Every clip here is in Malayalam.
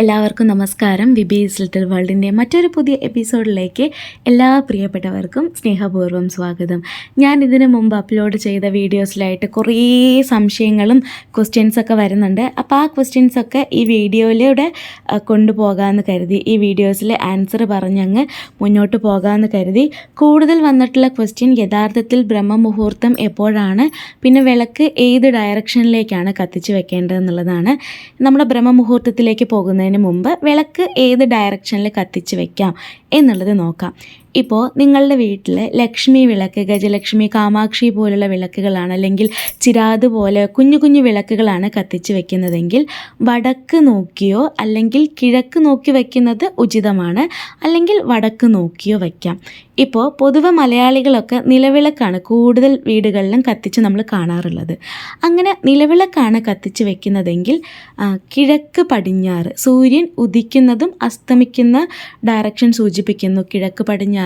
എല്ലാവർക്കും നമസ്കാരം. വിബീസ് ലിറ്റിൽ വേൾഡിന്റെ മറ്റൊരു പുതിയ എപ്പിസോഡിലേക്ക് എല്ലാ പ്രിയപ്പെട്ടവർക്കും സ്നേഹപൂർവം സ്വാഗതം. ഞാൻ ഇതിനു മുമ്പ് അപ്ലോഡ് ചെയ്ത വീഡിയോസിലായിട്ട് കുറേ സംശയങ്ങളും ക്വസ്റ്റ്യൻസൊക്കെ വരുന്നുണ്ട്. അപ്പോൾ ആ ക്വസ്റ്റ്യൻസൊക്കെ ഈ വീഡിയോയിലൂടെ കൊണ്ടുപോകാമെന്ന് കരുതി ഈ വീഡിയോസിൽ ആൻസർ പറഞ്ഞങ്ങ് മുന്നോട്ട് പോകാമെന്ന് കരുതി. കൂടുതൽ വന്നിട്ടുള്ള ക്വസ്റ്റ്യൻ യഥാർത്ഥത്തിൽ ബ്രഹ്മമുഹൂർത്തം എപ്പോഴാണ്? പിന്നെ വിളക്ക് ഏത് ഡയറക്ഷനിലേക്കാണ് കത്തിച്ച് വെക്കേണ്ടതെന്നുള്ളതാണ് നമ്മുടെ ബ്രഹ്മമുഹൂർത്തത്തിലേക്ക് പോകുന്നതിന് മുമ്പ് വിളക്ക് ഏത് ഡയറക്ഷനിൽ കത്തിച്ച് വെക്കാം എന്നുള്ളത് നോക്കാം. ഇപ്പോൾ നിങ്ങളുടെ വീട്ടിൽ ലക്ഷ്മി വിളക്ക് ഗജലക്ഷ്മി കാമാക്ഷി പോലുള്ള വിളക്കുകളാണ് അല്ലെങ്കിൽ ചിരാത് പോലെ കുഞ്ഞു കുഞ്ഞു വിളക്കുകളാണ് കത്തിച്ച് വെക്കുന്നതെങ്കിൽ വടക്ക് നോക്കിയോ അല്ലെങ്കിൽ കിഴക്ക് നോക്കി വയ്ക്കുന്നത് ഉചിതമാണ്. അല്ലെങ്കിൽ വടക്ക് നോക്കിയോ വയ്ക്കാം ഇപ്പോൾ പൊതുവെ മലയാളികളൊക്കെ നിലവിളക്കാണ് കൂടുതൽ വീടുകളിലും കത്തിച്ച് നമ്മൾ കാണാറുള്ളത്. അങ്ങനെ നിലവിളക്കാണ് കത്തിച്ച് വെക്കുന്നതെങ്കിൽ കിഴക്ക് പടിഞ്ഞാറ് സൂര്യൻ ഉദിക്കുന്നതും അസ്തമിക്കുന്ന ഡയറക്ഷൻ സൂചിപ്പിക്കുന്നു. കിഴക്ക് പടിഞ്ഞാറ്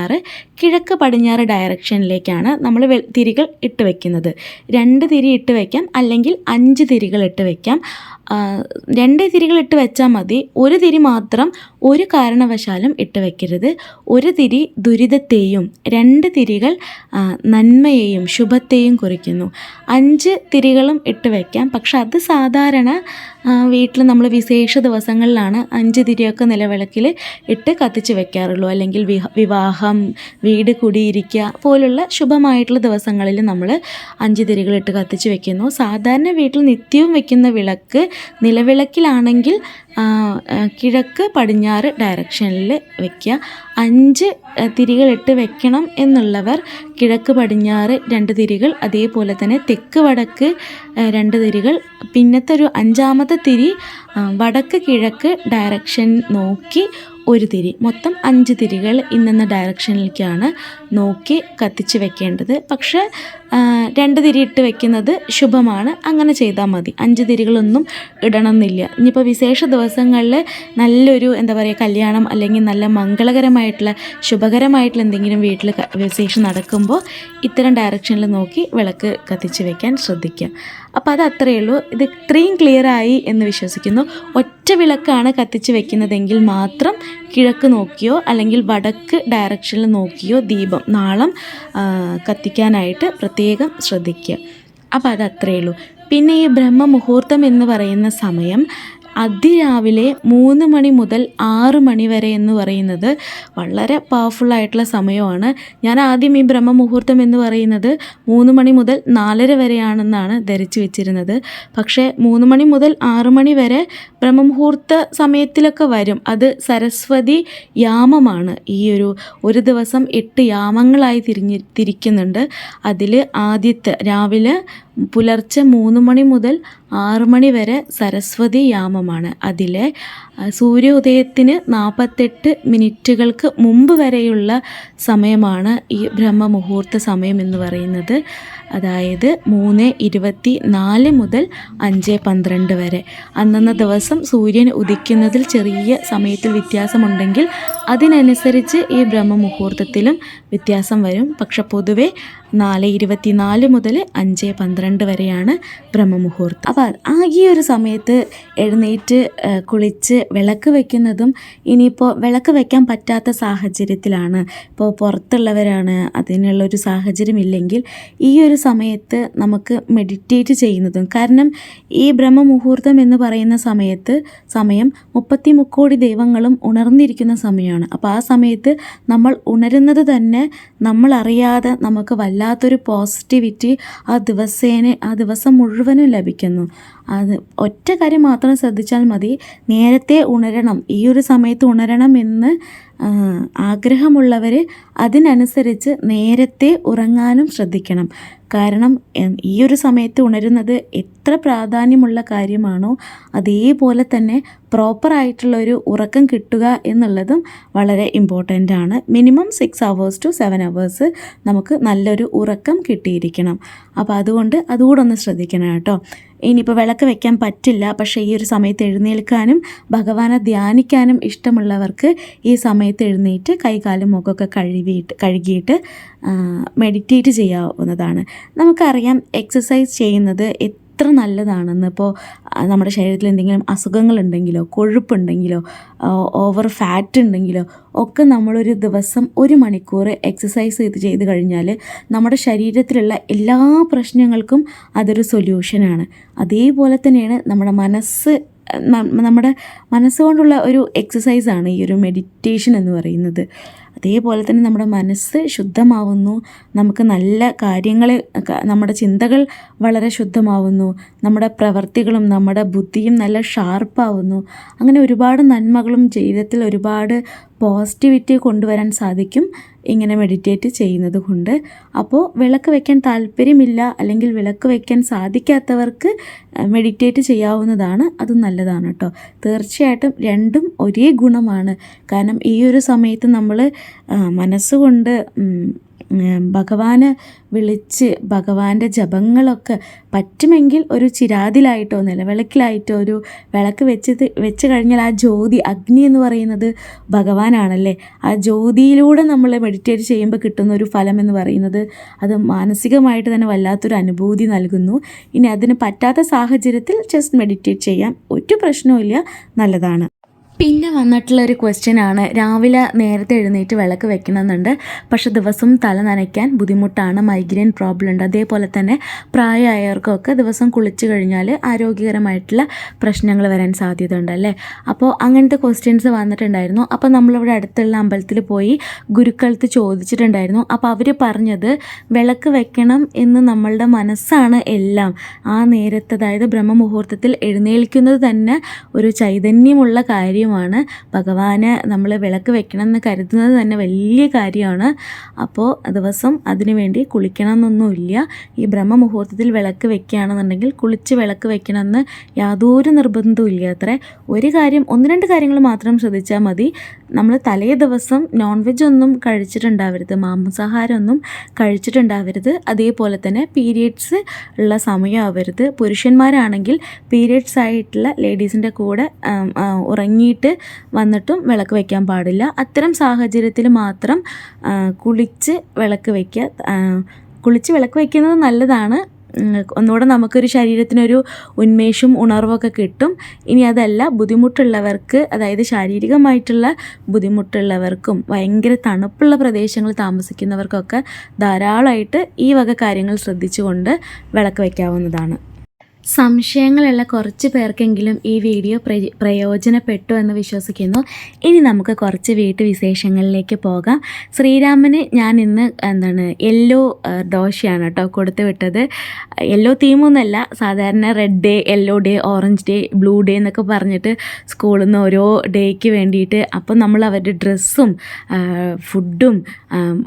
കിഴക്ക് പടിഞ്ഞാറ് ഡയറക്ഷനിലേക്കാണ് നമ്മൾ തിരികൾ ഇട്ട് വെക്കുന്നത്. രണ്ട് തിരി ഇട്ട് വയ്ക്കാം അല്ലെങ്കിൽ അഞ്ച് തിരികൾ ഇട്ട് വയ്ക്കാം രണ്ട് തിരികൾ ഇട്ട് വെച്ചാൽ മതി. ഒരു തിരി മാത്രം ഒരു കാരണവശാലും ഇട്ട് വയ്ക്കരുത് ഒരു തിരി ദുരിതത്തെയും രണ്ട് തിരികൾ നന്മയെയും ശുഭത്തെയും കുറിക്കുന്നു. അഞ്ച് തിരികളും ഇട്ട് വയ്ക്കാം പക്ഷെ അത് സാധാരണ വീട്ടിൽ നമ്മൾ വിശേഷ ദിവസങ്ങളിലാണ് അഞ്ച് തിരിയൊക്കെ നിലവിളക്കിൽ ഇട്ട് കത്തിച്ച് വെക്കാറുള്ളൂ. അല്ലെങ്കിൽ വിഹ- വിവാഹം വീട് കുടിയിരിക്കുക പോലുള്ള ശുഭമായിട്ടുള്ള ദിവസങ്ങളിൽ നമ്മൾ അഞ്ച് തിരികളിട്ട് കത്തിച്ച് വെക്കുന്നു. സാധാരണ വീട്ടിൽ നിത്യവും വെക്കുന്ന വിളക്ക് നിലവിളക്കിലാണെങ്കിൽ കിഴക്ക് പടിഞ്ഞാറ് ഡയറക്ഷനിൽ വെക്കുക അഞ്ച് തിരികളിട്ട് വെക്കണം എന്നുള്ളവർ കിഴക്ക് പടിഞ്ഞാറ് രണ്ട് തിരികൾ അതേപോലെ തന്നെ തെക്ക് വടക്ക് രണ്ട് തിരികൾ. പിന്നത്തെ ഒരു അഞ്ചാമത്തെ തിരി വടക്ക് കിഴക്ക് ഡയറക്ഷൻ നോക്കി ഒരു തിരി. മൊത്തം അഞ്ച് തിരികൾ ഇന്നെന്ന ഡയറക്ഷനിലേക്കാണ് നോക്കി കത്തിച്ച് വെക്കേണ്ടത്. പക്ഷേ രണ്ട് തിരി ഇട്ട് വെക്കുന്നത് ശുഭമാണ്. അങ്ങനെ ചെയ്താൽ മതി. അഞ്ച് തിരികളൊന്നും ഇടണമെന്നില്ല. ഇനിയിപ്പോൾ വിശേഷ ദിവസങ്ങളിൽ നല്ലൊരു എന്താ പറയുക കല്യാണം അല്ലെങ്കിൽ നല്ല മംഗളകരമായിട്ടുള്ള ശുഭകരമായിട്ടുള്ള എന്തെങ്കിലും വീട്ടിൽ വിശേഷം നടക്കുമ്പോൾ ഇത്തരം ഡയറക്ഷനിൽ നോക്കി വിളക്ക് കത്തിച്ച് വെക്കാൻ ശ്രദ്ധിക്കുക. അപ്പോൾ അത് അത്രയേ ഉള്ളൂ. ഇത് ഇത്രയും ക്ലിയർ ആയി എന്ന് വിശ്വസിക്കുന്നു. ഒറ്റ വിളക്കാണ് കത്തിച്ച് വെക്കുന്നതെങ്കിൽ മാത്രം കിഴക്ക് നോക്കിയോ അല്ലെങ്കിൽ വടക്ക് ഡയറക്ഷനിൽ നോക്കിയോ ദീപം നാളം കത്തിക്കാനായിട്ട് പ്രത്യേകം ശ്രദ്ധിക്കുക. അപ്പോൾ അത് അത്രയേ ഉള്ളൂ. പിന്നെ ഈ ബ്രഹ്മ മുഹൂർത്തം എന്ന് പറയുന്ന സമയം അതിരാവിലെ മൂന്ന് മണി മുതൽ ആറ് മണി വരെ എന്ന് പറയുന്നത് വളരെ പവർഫുൾ ആയിട്ടുള്ള സമയമാണ്. ഞാൻ ആദ്യം ഈ ബ്രഹ്മമുഹൂർത്തം എന്ന് പറയുന്നത് മൂന്ന് മണി മുതൽ നാലര വരെയാണെന്നാണ് ധരിച്ചു വെച്ചിരുന്നത്. പക്ഷേ മൂന്ന് മണി മുതൽ ആറ് മണി വരെ ബ്രഹ്മമുഹൂർത്ത സമയത്തിലൊക്കെ വരും. അത് സരസ്വതി യാമമാണ്. ഈ ഒരു ഒരു ദിവസം എട്ട് യാമങ്ങളായി തിരിഞ്ഞ് തിരിക്കുന്നുണ്ട്. അതിൽ ആദ്യത്തെ രാവിലെ പുലർച്ചെ മൂന്ന് മണി മുതൽ ആറ് മണി വരെ സരസ്വതി യാമമാണ്. അതിലെ സൂര്യോദയത്തിന് നാൽപ്പത്തെട്ട് മിനിറ്റുകൾക്ക് മുമ്പ് വരെയുള്ള സമയമാണ് ഈ ബ്രഹ്മമുഹൂർത്ത സമയം എന്ന് പറയുന്നത്. അതായത് മൂന്ന് ഇരുപത്തി നാല് മുതൽ അഞ്ച് പന്ത്രണ്ട് വരെ. അന്നന്ന ദിവസം സൂര്യൻ ഉദിക്കുന്നതിൽ ചെറിയ സമയത്തിൽ വ്യത്യാസമുണ്ടെങ്കിൽ അതിനനുസരിച്ച് ഈ ബ്രഹ്മമുഹൂർത്തത്തിലും വ്യത്യാസം വരും. പക്ഷെ പൊതുവെ നാല് ഇരുപത്തി നാല് മുതൽ അഞ്ച് പന്ത്രണ്ട് വരെയാണ് ബ്രഹ്മമുഹൂർത്തം. അപ്പോൾ ആ ഈ ഒരു സമയത്ത് എഴുന്നേറ്റ് കുളിച്ച് വിളക്ക് വയ്ക്കുന്നതും ഇനിയിപ്പോൾ വിളക്ക് വയ്ക്കാൻ പറ്റാത്ത സാഹചര്യത്തിലാണ്. ഇപ്പോൾ പുറത്തുള്ളവരാണ് അതിനുള്ളൊരു സാഹചര്യം ഇല്ലെങ്കിൽ ഈ ഒരു സമയത്ത് നമുക്ക് മെഡിറ്റേറ്റ് ചെയ്യുന്നതും. കാരണം ഈ ബ്രഹ്മമുഹൂർത്തം എന്ന് പറയുന്ന സമയത്ത് സമയം മുപ്പത്തി മുക്കോടി ദൈവങ്ങളും ഉണർന്നിരിക്കുന്ന സമയമാണ്. അപ്പോൾ ആ സമയത്ത് നമ്മൾ ഉണരുന്നത് തന്നെ നമ്മൾ അറിയാതെ നമുക്ക് വല്ലാത്തൊരു പോസിറ്റിവിറ്റി ആ ദിവസേനെ ആ ദിവസം മുഴുവനും ലഭിക്കുന്നു. അത് ഒറ്റ കാര്യം മാത്രം ശ്രദ്ധിച്ചാൽ മതി. നേരത്തെ ഉണരണം ഈ ഒരു സമയത്ത് ഉണരണം എന്ന് ആഗ്രഹമുള്ളവർ അതിനനുസരിച്ച് നേരത്തെ ഉറങ്ങാനും ശ്രദ്ധിക്കണം. കാരണം ഈ ഒരു സമയത്ത് ഉണരുന്നത് എത്ര പ്രാധാന്യമുള്ള കാര്യമാണോ അതേപോലെ തന്നെ പ്രോപ്പറായിട്ടുള്ള ഒരു ഉറക്കം കിട്ടുക എന്നുള്ളതും വളരെ ഇമ്പോർട്ടന്റ് ആണ്. Minimum six hours to seven hours നമുക്ക് നല്ലൊരു ഉറക്കം കിട്ടിയിരിക്കണം. അപ്പോൾ അതുകൊണ്ട് അതുകൂടെ ഒന്ന് ശ്രദ്ധിക്കണം കേട്ടോ. ഇനിയിപ്പോൾ വിളക്ക് വെക്കാൻ പറ്റില്ല. പക്ഷേ ഈ ഒരു സമയത്ത് എഴുന്നേൽക്കാനും ഭഗവാനെ ധ്യാനിക്കാനും ഇഷ്ടമുള്ളവർക്ക് ഈ സമയത്ത് എഴുന്നേറ്റ് കൈകാലും മുഖമൊക്കെ കഴുകിയിട്ട് കഴുകിയിട്ട് മെഡിറ്റേറ്റ് ചെയ്യാവുന്നതാണ്. നമുക്കറിയാം എക്സസൈസ് ചെയ്യുന്നത് എത്ര നല്ലതാണെന്ന് ഇപ്പോൾ നമ്മുടെ ശരീരത്തിൽ എന്തെങ്കിലും അസുഖങ്ങളുണ്ടെങ്കിലോ കൊഴുപ്പുണ്ടെങ്കിലോ ഓവർ ഫാറ്റ് ഉണ്ടെങ്കിലോ ഒക്കെ നമ്മളൊരു ദിവസം ഒരു മണിക്കൂർ എക്സസൈസ് ചെയ്ത് ചെയ്ത് കഴിഞ്ഞാൽ നമ്മുടെ ശരീരത്തിലുള്ള എല്ലാ പ്രശ്നങ്ങൾക്കും അതൊരു സൊല്യൂഷനാണ് അതേപോലെ തന്നെയാണ് നമ്മുടെ മനസ്സ് നമ്മുടെ മനസ്സുകൊണ്ടുള്ള ഒരു എക്സസൈസാണ് ഈ ഒരു മെഡിറ്റേഷൻ എന്ന് പറയുന്നത്. അതേപോലെ തന്നെ നമ്മുടെ മനസ്സ് ശുദ്ധമാവുന്നു. നമുക്ക് നല്ല കാര്യങ്ങൾ നമ്മുടെ ചിന്തകൾ വളരെ ശുദ്ധമാവുന്നു. നമ്മുടെ പ്രവർത്തികളും നമ്മുടെ ബുദ്ധിയും നല്ല ഷാർപ്പാവുന്നു. അങ്ങനെ ഒരുപാട് നന്മകളും ജീവിതത്തിൽ ഒരുപാട് പോസിറ്റിവിറ്റി കൊണ്ടുവരാൻ സാധിക്കും. ഇങ്ങനെ മെഡിറ്റേറ്റ് ചെയ്യുന്നത് കൊണ്ട്. അപ്പോൾ വിളക്ക് വയ്ക്കാൻ താല്പര്യമില്ല അല്ലെങ്കിൽ വിളക്ക് വയ്ക്കാൻ സാധിക്കാത്തവർക്ക് മെഡിറ്റേറ്റ് ചെയ്യാവുന്നതാണ്. അത് നല്ലതാണ് കേട്ടോ തീർച്ചയായിട്ടും രണ്ടും ഒരേ ഗുണമാണ്. കാരണം ഈ ഒരു സമയത്ത് നമ്മൾ മനസ്സുകൊണ്ട് ഭഗവാനെ വിളിച്ച് ഭഗവാന്റെ ജപങ്ങളൊക്കെ പറ്റുമെങ്കിൽ ഒരു ചിരാതിലായിട്ടോ നിലവിളക്കിലായിട്ടോ ഒരു വിളക്ക് വെച്ചത് വെച്ച് കഴിഞ്ഞാൽ ആ ജ്യോതി അഗ്നി എന്ന് പറയുന്നത് ഭഗവാനാണല്ലേ? ആ ജ്യോതിയിലൂടെ നമ്മൾ മെഡിറ്റേറ്റ് ചെയ്യുമ്പോൾ കിട്ടുന്ന ഒരു ഫലം എന്ന് പറയുന്നത് അത് മാനസികമായിട്ട് തന്നെ വല്ലാത്തൊരു അനുഭൂതി നൽകുന്നു. ഇനി അതിന് പറ്റാത്ത സാഹചര്യത്തിൽ ജസ്റ്റ് മെഡിറ്റേറ്റ് ചെയ്യാം. ഒരു പ്രശ്നവും നല്ലതാണ്. പിന്നെ വന്നിട്ടുള്ള ഒരു ക്വസ്റ്റ്യൻ ആണ്. രാവിലെ നേരത്തെ എഴുന്നേറ്റ് വിളക്ക് വെക്കണമെന്നുണ്ട്. പക്ഷെ ദിവസം തല നനയ്ക്കാൻ ബുദ്ധിമുട്ടാണ്. മൈഗ്രെയിൻ പ്രോബ്ലം ഉണ്ട്. അതേപോലെ തന്നെ പ്രായമായവർക്കൊക്കെ ദിവസം കുളിച്ചു കഴിഞ്ഞാൽ ആരോഗ്യകരമായിട്ടുള്ള പ്രശ്നങ്ങൾ വരാൻ സാധ്യത ഉണ്ടല്ലേ അപ്പോൾ അങ്ങനത്തെ ക്വസ്റ്റ്യൻസ് വന്നിട്ടുണ്ടായിരുന്നു. അപ്പോൾ നമ്മളിവിടെ അടുത്തുള്ള അമ്പലത്തിൽ പോയി ഗുരുക്കളത്ത് ചോദിച്ചിട്ടുണ്ടായിരുന്നു. അപ്പോൾ അവർ പറഞ്ഞത് വിളക്ക് വെക്കണം എന്ന് നമ്മളുടെ മനസ്സാണ് എല്ലാം. ആ നേരത്തെ അതായത് ബ്രഹ്മമുഹൂർത്തത്തിൽ എഴുന്നേൽക്കുന്നത് തന്നെ ഒരു ചൈതന്യമുള്ള കാര്യം കാര്യമാണ്. ഭഗവാന് നമ്മൾ വിളക്ക് വെക്കണം എന്ന് കരുതുന്നത് തന്നെ വലിയ കാര്യമാണ്. അപ്പോൾ ദിവസം അതിനുവേണ്ടി കുളിക്കണമെന്നൊന്നുമില്ല. ഈ ബ്രഹ്മമുഹൂർത്തത്തിൽ വിളക്ക് വെക്കുകയാണെന്നുണ്ടെങ്കിൽ കുളിച്ച് വിളക്ക് വെക്കണമെന്ന് യാതൊരു നിർബന്ധവും ഇല്ല അത്ര ഒരു കാര്യം ഒന്ന് രണ്ട് കാര്യങ്ങൾ മാത്രം ശ്രദ്ധിച്ചാൽ മതി. നമ്മൾ തലേ ദിവസം നോൺ വെജ് ഒന്നും കഴിച്ചിട്ടുണ്ടാവരുത് മാംസാഹാരമൊന്നും കഴിച്ചിട്ടുണ്ടാവരുത്. അതേപോലെ തന്നെ പീരിയഡ്സ് ഉള്ള സമയമാവരുത് പുരുഷന്മാരാണെങ്കിൽ പീരിയഡ്സ് ആയിട്ടുള്ള ലേഡീസിന്റെ കൂടെ ഉറങ്ങിയിട്ട് വന്നിട്ടും വിളക്ക് വയ്ക്കാൻ പാടില്ല. അത്തരം സാഹചര്യത്തിൽ മാത്രം കുളിച്ച് വിളക്ക് വയ്ക്കുക കുളിച്ച് വിളക്ക് വയ്ക്കുന്നത് നല്ലതാണ്. ഒന്നുകൂടെ നമുക്കൊരു ശരീരത്തിനൊരു ഉന്മേഷവും ഉണർവൊക്കെ കിട്ടും. ഇനി അതല്ല ബുദ്ധിമുട്ടുള്ളവർക്ക് അതായത് ശാരീരികമായിട്ടുള്ള ബുദ്ധിമുട്ടുള്ളവർക്കും ഭയങ്കര തണുപ്പുള്ള പ്രദേശങ്ങളിൽ താമസിക്കുന്നവർക്കൊക്കെ ധാരാളമായിട്ട് ഈ വക കാര്യങ്ങൾ ശ്രദ്ധിച്ചുകൊണ്ട് വിളക്ക് വയ്ക്കാവുന്നതാണ്. സംശയങ്ങളുള്ള കുറച്ച് പേർക്കെങ്കിലും ഈ വീഡിയോ പ്രയോജനപ്പെട്ടു എന്ന് വിശ്വസിക്കുന്നു. ഇനി നമുക്ക് കുറച്ച് വീട്ടുവിശേഷങ്ങളിലേക്ക് പോകാം. ശ്രീരാമന് ഞാൻ ഇന്ന് എന്താണ് യെല്ലോ ദോശയാണ് കേട്ടോ കൊടുത്തു വിട്ടത്. യെല്ലോ തീമൊന്നുമല്ല സാധാരണ red day yellow day orange day blue day എന്നൊക്കെ പറഞ്ഞിട്ട് സ്കൂളിൽ നിന്ന് ഓരോ ഡേക്ക് വേണ്ടിയിട്ട് അപ്പം നമ്മൾ അവരുടെ ഡ്രസ്സും ഫുഡും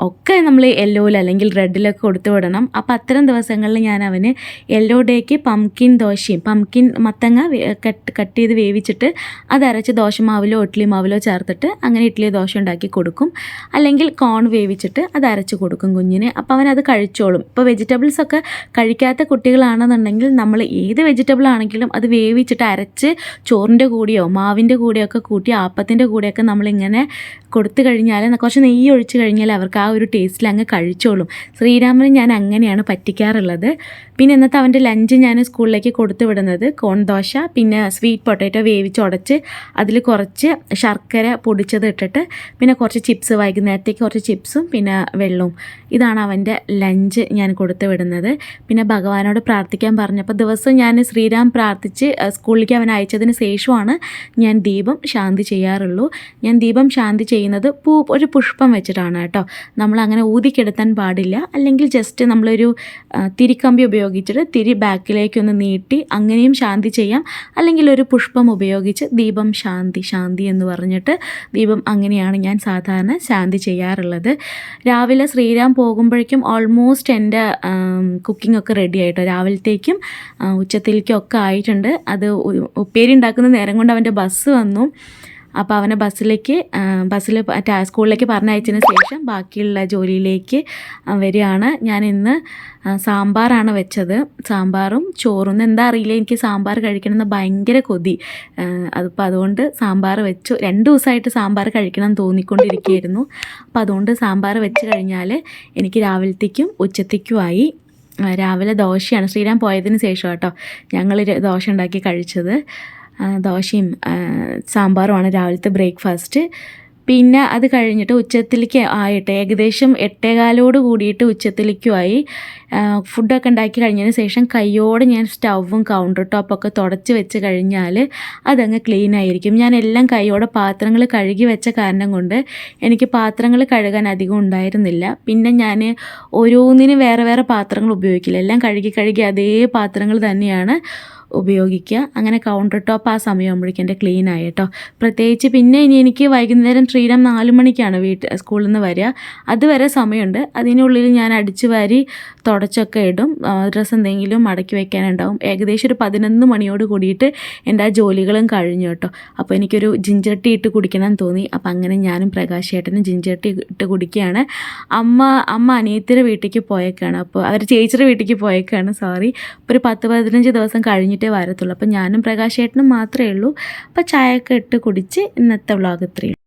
ഒക്കെ നമ്മൾ യെല്ലോയിൽ അല്ലെങ്കിൽ റെഡിലൊക്കെ കൊടുത്തു വിടണം. അപ്പോൾ അത്തരം ദിവസങ്ങളിൽ ഞാൻ അവന് യെല്ലോ ഡേക്ക് പംകിൻ ദോശയും പംകിൻ മത്തങ്ങ കട്ട് കട്ട് ചെയ്ത് വേവിച്ചിട്ട് അതരച്ച് ദോശമാവിലോ ഇഡ്ഡലി മാവിലോ ചേർത്തിട്ട് അങ്ങനെ ഇഡ്ഡലി ദോശ ഉണ്ടാക്കി കൊടുക്കും. അല്ലെങ്കിൽ കോൺ വേവിച്ചിട്ട് അത് അരച്ച് കൊടുക്കും കുഞ്ഞിന്. അപ്പോൾ അവൻ അത് കഴിച്ചോളും. ഇപ്പോൾ വെജിറ്റബിൾസ് ഒക്കെ കഴിക്കാത്ത കുട്ടികളാണെന്നുണ്ടെങ്കിൽ നമ്മൾ ഏത് വെജിറ്റബിൾ ആണെങ്കിലും അത് വേവിച്ചിട്ട് അരച്ച് ചോറിന്റെ കൂടെയോ മാവിന്റെ കൂടെയോ ഒക്കെ കൂട്ടി ആപ്പത്തിന്റെ കൂടെയൊക്കെ നമ്മളിങ്ങനെ കൊടുത്തു കഴിഞ്ഞാൽ കുറച്ച് നെയ്യ് ഒഴിച്ച് കഴിഞ്ഞാൽ അവർക്ക് ആ ഒരു ടേസ്റ്റിൽ അങ്ങ് കഴിച്ചോളും. ശ്രീരാമന് ഞാൻ അങ്ങനെയാണ് പറ്റിക്കാറുള്ളത്. പിന്നെ ഇന്നത്തെ അവന്റെ ലഞ്ച് ഞാൻ സ്കൂളിലേക്ക് കൊടുത്തു വിടുന്നത് കോൺ ദോശ പിന്നെ സ്വീറ്റ് പൊട്ടാറ്റോ വേവിച്ചുടച്ച് അതിൽ കുറച്ച് ശർക്കര പൊടിച്ചത് ഇട്ടിട്ട് പിന്നെ കുറച്ച് ചിപ്സ് വൈകുന്നേരത്തേക്ക് കുറച്ച് ചിപ്സും പിന്നെ വെള്ളവും. ഇതാണ് അവന്റെ ലഞ്ച് ഞാൻ കൊടുത്തു വിടുന്നത്. പിന്നെ ഭഗവാനോട് പ്രാർത്ഥിക്കാൻ പറഞ്ഞപ്പോൾ ദിവസം ഞാൻ ശ്രീരാം പ്രാർത്ഥിച്ച് സ്കൂളിലേക്ക് അവൻ അയച്ചതിന് ശേഷമാണ് ഞാൻ ദീപം ശാന്തി ചെയ്യാറുള്ളൂ. ഞാൻ ദീപം ശാന്തി ചെയ്യുന്നത് പൂ ഒരു പുഷ്പം വെച്ചിട്ടാണ് കേട്ടോ. നമ്മൾ അങ്ങനെ ഊതിക്കെടുത്താൻ പാടില്ല. അല്ലെങ്കിൽ ജസ്റ്റ് നമ്മളൊരു തിരിക്കമ്പി ഉപയോഗിച്ചിട്ട് തിരി ബാക്കിലേക്കൊന്ന് നീട്ടി അങ്ങനെയും ശാന്തി ചെയ്യാം. അല്ലെങ്കിൽ ഒരു പുഷ്പം ഉപയോഗിച്ച് ദീപം ശാന്തി ശാന്തി എന്ന് പറഞ്ഞിട്ട് ദീപം അങ്ങനെയാണ് ഞാൻ സാധാരണ ശാന്തി ചെയ്യാറുള്ളത്. രാവിലെ ശ്രീരാം പോകുമ്പോഴേക്കും ഓൾമോസ്റ്റ് എന്റെ കുക്കിംഗ് ഒക്കെ റെഡി ആയിട്ടോ? രാവിലത്തേക്കും ഉച്ചത്തിലേക്കും ഒക്കെ ആയിട്ടുണ്ട്. അത് ഉപ്പേരി ഉണ്ടാക്കുന്ന നേരം കൊണ്ട് അവന്റെ ബസ് വന്നു. അപ്പോൾ അവനെ ബസ്സിലേക്ക് ബസ്സിൽ സ്കൂളിലേക്ക് പറഞ്ഞയച്ചതിന് ശേഷം ബാക്കിയുള്ള ജോലിയിലേക്ക് വരികയാണ്. ഞാൻ ഇന്ന് സാമ്പാറാണ് വെച്ചത്. സാമ്പാറും ചോറും. എന്താ അറിയില്ല. എനിക്ക് സാമ്പാർ കഴിക്കണമെന്ന് ഭയങ്കര കൊതി. അതിപ്പോൾ അതുകൊണ്ട് സാമ്പാർ വെച്ചു. രണ്ട് ദിവസമായിട്ട് സാമ്പാർ കഴിക്കണം തോന്നിക്കൊണ്ടിരിക്കുകയായിരുന്നു. അപ്പോൾ അതുകൊണ്ട് സാമ്പാർ വെച്ച് കഴിഞ്ഞാൽ എനിക്ക് രാവിലത്തേക്കും ഉച്ചത്തേക്കുമായി രാവിലെ ദോശയാണ്. ശ്രീരാം പോയതിന് ശേഷം കേട്ടോ ഞങ്ങൾ ദോശ ഉണ്ടാക്കി കഴിച്ചത്. ദോശയും സാമ്പാറുമാണ് രാവിലത്തെ ബ്രേക്ക്ഫാസ്റ്റ്. പിന്നെ അത് കഴിഞ്ഞിട്ട് ഉച്ചത്തിലേക്ക് ആയിട്ട് ഏകദേശം എട്ടേകാലോട് കൂടിയിട്ട് ഉച്ചത്തിലേക്കുമായി ഫുഡൊക്കെ ഉണ്ടാക്കി കഴിഞ്ഞതിന് ശേഷം കയ്യോടെ ഞാൻ സ്റ്റൗവും കൗണ്ടർ ടോപ്പൊക്കെ തുടച്ച് വെച്ച് കഴിഞ്ഞാൽ അതങ്ങ് ക്ലീൻ ആയിരിക്കും. ഞാൻ എല്ലാം കൈയോടെ പാത്രങ്ങൾ കഴുകി വെച്ച കാരണം കൊണ്ട് എനിക്ക് പാത്രങ്ങൾ കഴുകാൻ അധികം ഉണ്ടായിരുന്നില്ല. പിന്നെ ഞാൻ ഓരോന്നിനും വേറെ വേറെ പാത്രങ്ങൾ ഉപയോഗിക്കില്ല. എല്ലാം കഴുകി കഴുകി അതേ പാത്രങ്ങൾ തന്നെയാണ് ഉപയോഗിക്കുക. അങ്ങനെ കൗണ്ടർ ടോപ്പ് ആ സമയമാകുമ്പോഴേക്കും എന്റെ ക്ലീൻ ആയി കേട്ടോ. പ്രത്യേകിച്ച് പിന്നെ ഇനി എനിക്ക് വൈകുന്നേരം ശ്രീരാം നാല് മണിക്കാണ് വീട്ടിൽ സ്കൂളിൽ നിന്ന് വരിക. അതുവരെ സമയമുണ്ട്. അതിനുള്ളിൽ ഞാൻ അടിച്ചു വാരി തുടച്ചൊക്കെ ഇടും. ഡ്രസ്സ് എന്തെങ്കിലും മടക്കി വെക്കാനുണ്ടാവും. ഏകദേശം ഒരു പതിനൊന്ന് മണിയോട് കൂടിയിട്ട് എന്റെ ആ ജോലികളും കഴിഞ്ഞു കേട്ടോ. അപ്പോൾ എനിക്കൊരു ജിഞ്ചർ ടീ ഇട്ട് കുടിക്കണമെന്ന് തോന്നി. അപ്പോൾ അങ്ങനെ ഞാനും പ്രകാശ് ഏട്ടനും ജിഞ്ചർ ടീ ഇട്ട് കുടിക്കുകയാണ്. അമ്മ അമ്മ അനിയത്തിയുടെ വീട്ടിലേക്ക് പോയേക്കാണ്. അപ്പോൾ അവർ ചേച്ചിയുടെ വീട്ടിലേക്ക് പോയേക്കാണ്. സോറി ഒരു പത്ത് പതിനഞ്ച് ദിവസം കഴിഞ്ഞിട്ടേ വരത്തുള്ളൂ. അപ്പോൾ ഞാനും പ്രകാശ് ഏട്ടനും മാത്രമേ ഉള്ളൂ. അപ്പോൾ ചായയൊക്കെ ഇട്ട് കുടിച്ച് ഇന്നത്തെ വ്ളോഗ് ഇത്രയും